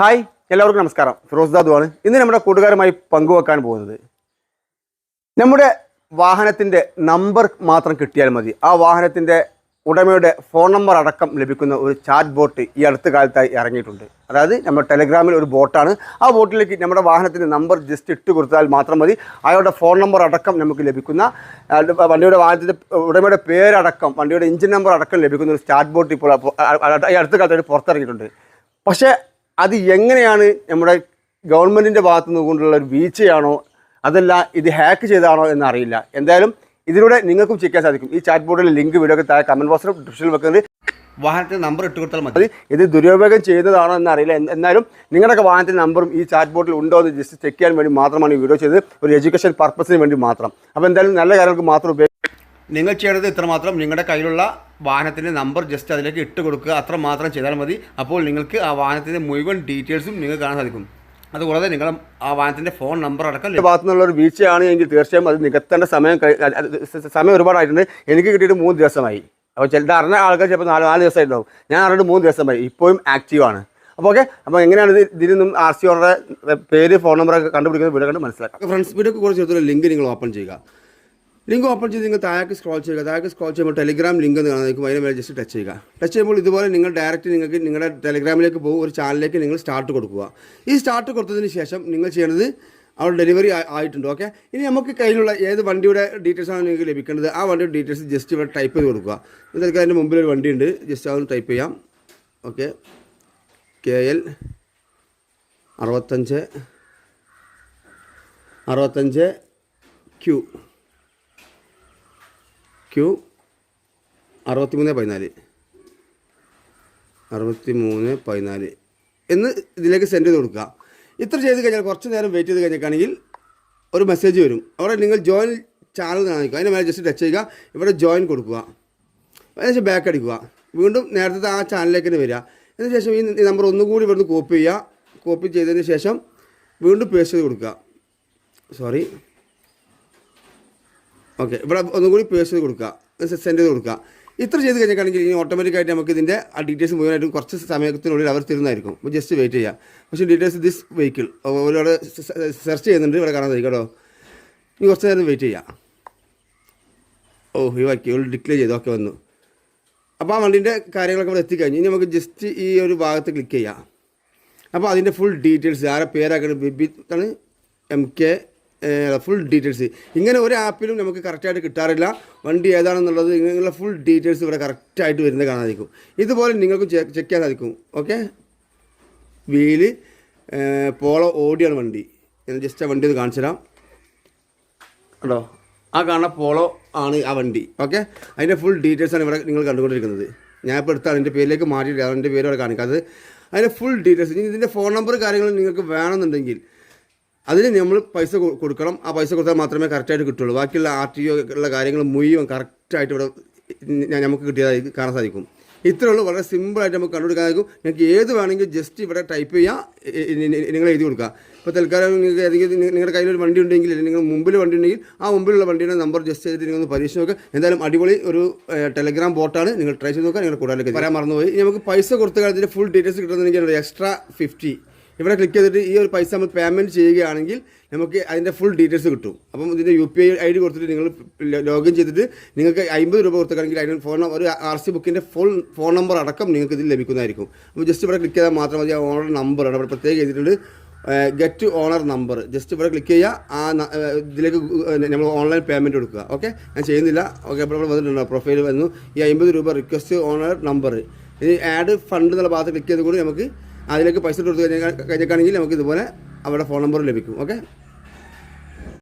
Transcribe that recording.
Hi എല്ലാവർക്കും നമസ്കാരം. ഫിറോസ് ദാദു ആണ് ഇന്ന് നമ്മുടെ കൂട്ടുകാരുമായി പങ്കുവെക്കാൻ പോകുന്നത്. നമ്മുടെ വാഹനത്തിന്റെ നമ്പർ മാത്രം കിട്ടിയാൽ മതി. ആ വാഹനത്തിന്റെ ഉടമയുടെ ഫോൺ നമ്പർ അടക്കം ലഭിക്കുന്ന ഒരു ചാറ്റ് ബോട്ട് ഈ അടുത്ത കാലത്തായി ഇറങ്ങിയിട്ടുണ്ട്. അതായത് നമ്മുടെ ടെലഗ്രാമിൽ ഒരു ബോട്ടാണ്. ആ ബോട്ടിലേക്ക് നമ്മുടെ വാഹനത്തിന്റെ നമ്പർ ജസ്റ്റ് ഇട്ട് കൊടുത്താൽ മാത്രം മതി. അയാളുടെ ഫോൺ നമ്പർ അടക്കം നമുക്ക് ലഭിക്കുന്ന വണ്ടിയുടെ വാഹനത്തിന്റെ ഉടമയുടെ പേരടക്കം വണ്ടിയുടെ എഞ്ചിൻ നമ്പർ അടക്കം ലഭിക്കുന്ന ഒരു ചാറ്റ് ബോട്ട് ഇപ്പോൾ ഈ അടുത്ത കാലത്തായിട്ട് പുറത്തിറങ്ങിയിട്ടുണ്ട്. പക്ഷേ അത് എങ്ങനെയാണ് നമ്മുടെ ഗവൺമെന്റിന്റെ ഭാഗത്തു നിന്നുകൊണ്ടുള്ള ഒരു വീഴ്ചയാണോ? അതല്ല ഇത് ഹാക്ക് ചെയ്താണോ എന്നറിയില്ല. എന്തായാലും ഇതിലൂടെ നിങ്ങൾക്കും ചെയ്യാൻ സാധിക്കും. ഈ ചാറ്റ് ബോർഡിലെ ലിങ്ക് വീഡിയോ ഒക്കെ താഴെ കമന്റ് ബോക്സിലും ഡിസ്ക്രിപ്ഷനിൽ വെക്കുന്നത് വാഹനത്തിന് നമ്പർ ഇട്ട് കൊടുത്താൽ മതി. ഇത് ദുരുപയോഗം ചെയ്യുന്നതാണോ എന്നറിയില്ല. എന്നാലും നിങ്ങളുടെയൊക്കെ വാഹനത്തിന്റെ നമ്പറും ഈ ചാറ്റ് ബോർഡിൽ ഉണ്ടോ എന്ന് ജസ്റ്റ് ചെക്ക് ചെയ്യാൻ വേണ്ടി മാത്രമാണ് ഈ വീഡിയോ ചെയ്തത്. ഒരു എഡ്യൂക്കേഷൻ പർപ്പസിന് വേണ്ടി മാത്രം. അപ്പോൾ എന്തായാലും നല്ല കാര്യങ്ങൾക്ക് മാത്രം ഉപയോഗിക്കും നിങ്ങൾ ചെയ്യേണ്ടത് ഇത്രമാത്രം. നിങ്ങളുടെ കയ്യിലുള്ള വാഹനത്തിന്റെ നമ്പർ ജസ്റ്റ് അതിലേക്ക് ഇട്ട് കൊടുക്കുക. അത്ര മാത്രം ചെയ്താൽ മതി. അപ്പോൾ നിങ്ങൾക്ക് ആ വാഹനത്തിന്റെ മുഴുവൻ ഡീറ്റെയിൽസും നിങ്ങൾക്ക് കാണാൻ സാധിക്കും. അതുകൂടാതെ നിങ്ങൾ ആ വാഹനത്തിന്റെ ഫോൺ നമ്പർ അടക്കം ഭാഗത്തു നിന്നുള്ള ഒരു വീഴ്ചയാണ് എങ്കിൽ തീർച്ചയായും അത് നികത്തേണ്ട സമയം സമയം ഒരുപാടായിട്ടുണ്ട്. എനിക്ക് കിട്ടിയിട്ട് മൂന്ന് ദിവസമായി. അപ്പോൾ ചിലത് അറിഞ്ഞ ആൾക്കാർ ചിലപ്പോൾ നാല് നാല് ദിവസമായിട്ടുണ്ടാവും. ഞാൻ അറിഞ്ഞിട്ട് മൂന്ന് ദിവസമായി. ഇപ്പോഴും ആക്റ്റീവാണ് അപ്പോൾ ഓക്കെ അപ്പോൾ എങ്ങനെയാണ് ഇത് ഇതിൽ നിന്നും ആർ സി ഓണറുടെ പേര് ഫോൺ നമ്പറൊക്കെ കണ്ടുപിടിക്കുന്നത് വീഡിയോ കണ്ട് മനസ്സിലാക്കാം. ഫ്രണ്ട്സ് വീഡിയോ കുറച്ച് ലിങ്ക് നിങ്ങൾ ഓപ്പൺ ചെയ്യുക. ലിങ്ക് ഓപ്പൺ ചെയ്ത് നിങ്ങൾ താഴേക്ക് സ്ക്രോൾ ചെയ്യുക. താഴേക്ക് സ്ക്രോൾ ചെയ്യുമ്പോൾ ടെലിഗ്രാം ലിങ്ക് എന്ന് കാണാൻ നിൽക്കും അതിന് മേലെ ജസ്റ്റ് ടച്ച് ചെയ്യുക. ടച്ച് ചെയ്യുമ്പോൾ ഇതുപോലെ നിങ്ങൾ ഡയറക്റ്റ് നിങ്ങൾക്ക് നിങ്ങളുടെ ടെലിഗ്രാമിലേക്ക് പോകും. ഒരു ചാനലിലേക്ക് നിങ്ങൾ സ്റ്റാർട്ട് കൊടുക്കുക. ഈ സ്റ്റാർട്ട് കൊടുത്തതിന് ശേഷം നിങ്ങൾ ചെയ്യേണ്ടത് അവിടെ ഡെലിവറി ആയിട്ടുണ്ട്. ഓക്കെ ഇനി നമുക്ക് കയ്യിലുള്ള ഏത് വണ്ടിയുടെ ഡീറ്റെയിൽസ് ആണ് നിങ്ങൾക്ക് ലഭിക്കേണ്ടത്? ആ വണ്ടിയുടെ ഡീറ്റെയിൽസ് ജസ്റ്റ് ഇവിടെ ടൈപ്പ് ചെയ്ത് കൊടുക്കുക. എന്നിട്ട് അതിന്റെ മുമ്പിൽ ഒരു വണ്ടിയുണ്ട്. ജസ്റ്റ് അതൊന്ന് ടൈപ്പ് ചെയ്യാം. ഓക്കെ കെ എൽ അറുപത്തഞ്ച് അറുപത്തഞ്ച് ക്യൂ ക്യൂ അറുപത്തി മൂന്ന് പതിനാല്. അറുപത്തി മൂന്ന് പതിനാല്. എന്ന് ഇതിലേക്ക് സെൻഡ് ചെയ്ത് കൊടുക്കുക. ഇത്ര ചെയ്ത് കഴിഞ്ഞാൽ കുറച്ച് നേരം വെയിറ്റ് ചെയ്ത് കഴിഞ്ഞിട്ടാണെങ്കിൽ ഒരു മെസ്സേജ് വരും. അവിടെ നിങ്ങൾ ജോയിൻ ചാനൽ കാണിക്കുക. അതിന്റെ മേലെ ജസ്റ്റ് ടച്ച് ചെയ്യുക. ഇവിടെ ജോയിൻ കൊടുക്കുക. അതിനുശേഷം ബാക്ക് അടിക്കുക. വീണ്ടും നേരത്തെ ആ ചാനലിലേക്ക് തന്നെ വരിക. അതിനുശേഷം ഈ നമ്പർ ഒന്നുകൂടി ഇവിടുന്ന് കോപ്പി ചെയ്യുക. കോപ്പി ചെയ്തതിന് ശേഷം വീണ്ടും പേസ്റ്റ് ചെയ്ത് കൊടുക്കുക. Sorry okay. ഇവിടെ ഒന്നുകൂടി പേസ്റ്റ് ചെയ്ത് കൊടുക്കുക. സെൻഡ് ചെയ്ത് കൊടുക്കുക. ഇത്ര ചെയ്ത് കഴിഞ്ഞിട്ടാണെങ്കിൽ ഇനി ഓട്ടോമാറ്റിക്കായിട്ട് നമുക്ക് ഇതിന്റെ ആ ഡീറ്റെയിൽസ് മുഴുവനായിട്ടും കുറച്ച് സമയത്തിനുള്ളിൽ അവർ തരുന്നതായിരിക്കും. അപ്പോൾ ജസ്റ്റ് വെയിറ്റ് ചെയ്യുക പക്ഷേ ഡീറ്റെയിൽസ് ദിസ് വെഹിക്കിൾ ഒരുപാട് സെർച്ച് ചെയ്യുന്നുണ്ട് ഇവിടെ കാണാൻ കേട്ടോ. ഇനി കുറച്ച് നേരം വെയിറ്റ് ചെയ്യുക ഓ ഒഴിവാക്കി ഒരു ഡിക്ലെയർ ചെയ്തു. ഓക്കെ വന്നു. അപ്പോൾ ആ വണ്ടീന്റെ കാര്യങ്ങളൊക്കെ ഇവിടെ എത്തിക്കഴിഞ്ഞു. ഇനി നമുക്ക് ജസ്റ്റ് ഈ ഒരു ഭാഗത്ത് ക്ലിക്ക് ചെയ്യാം. അപ്പോൾ അതിന്റെ ഫുൾ ഡീറ്റെയിൽസ് ആരെ പേരാക്കണം ബിബി ആണ് എം കെ ഫുൾ ഡീറ്റെയിൽസ് ഇങ്ങനെ ഒരു ആപ്പിലും നമുക്ക് കറക്റ്റായിട്ട് കിട്ടാറില്ല. വണ്ടി ഏതാണെന്നുള്ളത് ഇങ്ങനെയുള്ള ഫുൾ ഡീറ്റെയിൽസ് ഇവിടെ കറക്റ്റായിട്ട് വരുന്നത് കാണാൻ സാധിക്കും ഇതുപോലെ നിങ്ങൾക്ക് ചെക്ക് ചെയ്യാൻ സാധിക്കും ഓക്കെ വീൽ പോളോ ഓടിയാണ് വണ്ടി. ഞാൻ ജസ്റ്റ് ആ വണ്ടി ഒന്ന് കാണിച്ചു തരാം. കേട്ടോ ആ കാണുന്ന പോളോ ആണ് ആ വണ്ടി. ഓക്കെ അതിന്റെ ഫുൾ ഡീറ്റെയിൽസ് ആണ് ഇവിടെ നിങ്ങൾ കണ്ടുകൊണ്ടിരിക്കുന്നത്. ഞാൻ ഇപ്പോൾ എടുത്താണ് എന്റെ പേരിലേക്ക് മാറ്റിയിട്ട് അതിന്റെ പേര് അവിടെ കാണിക്കാത്തത് അതിന്റെ ഫുൾ ഡീറ്റെയിൽസ് ഇനി ഇതിന്റെ ഫോൺ നമ്പർ കാര്യങ്ങൾ നിങ്ങൾക്ക് വേണമെന്നുണ്ടെങ്കിൽ അതിന് നമ്മൾ പൈസ കൊടുക്കണം. ആ പൈസ കൊടുത്താൽ മാത്രമേ കറക്റ്റായിട്ട് കിട്ടുള്ളൂ. ബാക്കിയുള്ള ആർ ടി ഒ ഉള്ള കാര്യങ്ങൾ മുഴുവൻ കറക്റ്റായിട്ട് ഇവിടെ ഞാൻ- നമുക്ക് കിട്ടിയതായി കാണാൻ സാധിക്കും. ഇത്രേ ഉള്ളൂ. വളരെ സിമ്പിളായിട്ട് നമുക്ക് കണ്ടുപിടിക്കാൻ സാധിക്കും. നിങ്ങൾക്ക് ഏത് വേണമെങ്കിൽ ജസ്റ്റ് ഇവിടെ ടൈപ്പ് ചെയ്യുക നിങ്ങൾ എഴുതി കൊടുക്കുക. ഇപ്പോൾ തൽക്കാലം നിങ്ങൾക്ക് ഏതെങ്കിലും നിങ്ങളുടെ കയ്യിൽ ഒരു വണ്ടി ഉണ്ടെങ്കിൽ അല്ലെങ്കിൽ നിങ്ങൾ മുമ്പിൽ വണ്ടി ഉണ്ടെങ്കിൽ ആ മുമ്പിലുള്ള വണ്ടിയുടെ നമ്പർ ജസ്റ്റ് ചെയ്തിട്ട് നിങ്ങൾ ഒന്ന് പരീക്ഷിച്ച് നോക്കുക എന്തായാലും അടിപൊളി ഒരു ടെലഗ്രാം ബോട്ടാണ് നിങ്ങൾ ട്രൈ ചെയ്ത് നോക്കുക. നിങ്ങൾ കൂടുതലേക്ക് പറയാൻ മറന്നുപോയി. നമുക്ക് പൈസ കൊടുത്ത കാലത്തിന്റെ ഫുൾ ഡീറ്റെയിൽസ് കിട്ടുന്നുണ്ടെങ്കിൽ എക്സ്ട്രാ ഫിഫ്റ്റി ഇവിടെ ക്ലിക്ക് ചെയ്തിട്ട് ഈ ഒരു പൈസ നമ്മൾ പേയ്മെന്റ് ചെയ്യുകയാണെങ്കിൽ നമുക്ക് അതിന്റെ ഫുൾ ഡീറ്റെയിൽസ് കിട്ടും. അപ്പം ഇതിന്റെ U P I I D കൊടുത്തിട്ട് നിങ്ങൾ ലോഗിൻ ചെയ്തിട്ട് നിങ്ങൾക്ക് അമ്പത് രൂപ കൊടുക്കുകയാണെങ്കിൽ അതിന് ഫോൺ ഒരു ആർ സി ബുക്കിന്റെ ഫുൾ ഫോൺ നമ്പർ അടക്കം നിങ്ങൾക്ക് ഇതിൽ ലഭിക്കുന്നതായിരിക്കും. അപ്പോൾ ജസ്റ്റ് ഇവിടെ ക്ലിക്ക് ചെയ്താൽ മാത്രം മതി ആ ഓണർ നമ്പറാണ് ഇവിടെ പ്രത്യേകം ചെയ്തിട്ടുണ്ട് ഗെറ്റ് ഓണർ നമ്പർ ജസ്റ്റ് ഇവിടെ ക്ലിക്ക് ചെയ്യുക ആ ഇതിലേക്ക് നമ്മൾ ഓൺലൈൻ പേയ്മെന്റ് കൊടുക്കുക. ഓക്കെ ഞാൻ ചെയ്യുന്നില്ല. ഓക്കെ അപ്പോൾ ഇവിടെ വന്നിട്ടുണ്ടോ? പ്രൊഫൈൽ വന്നു. ഈ അമ്പത് രൂപ റിക്വസ്റ്റ് ഓണർ നമ്പർ ഇനി ആഡ് ഫണ്ട് എന്നുള്ള ഭാഗത്ത് ക്ലിക്ക് ചെയ്ത് കൂടി നമുക്ക് അതിലേക്ക് പൈസ കൊടുത്ത് കഴിഞ്ഞാൽ കഴിഞ്ഞിട്ടാണെങ്കിൽ നമുക്ക് ഇതുപോലെ അവരുടെ ഫോൺ നമ്പർ ലഭിക്കും ഓക്കെ?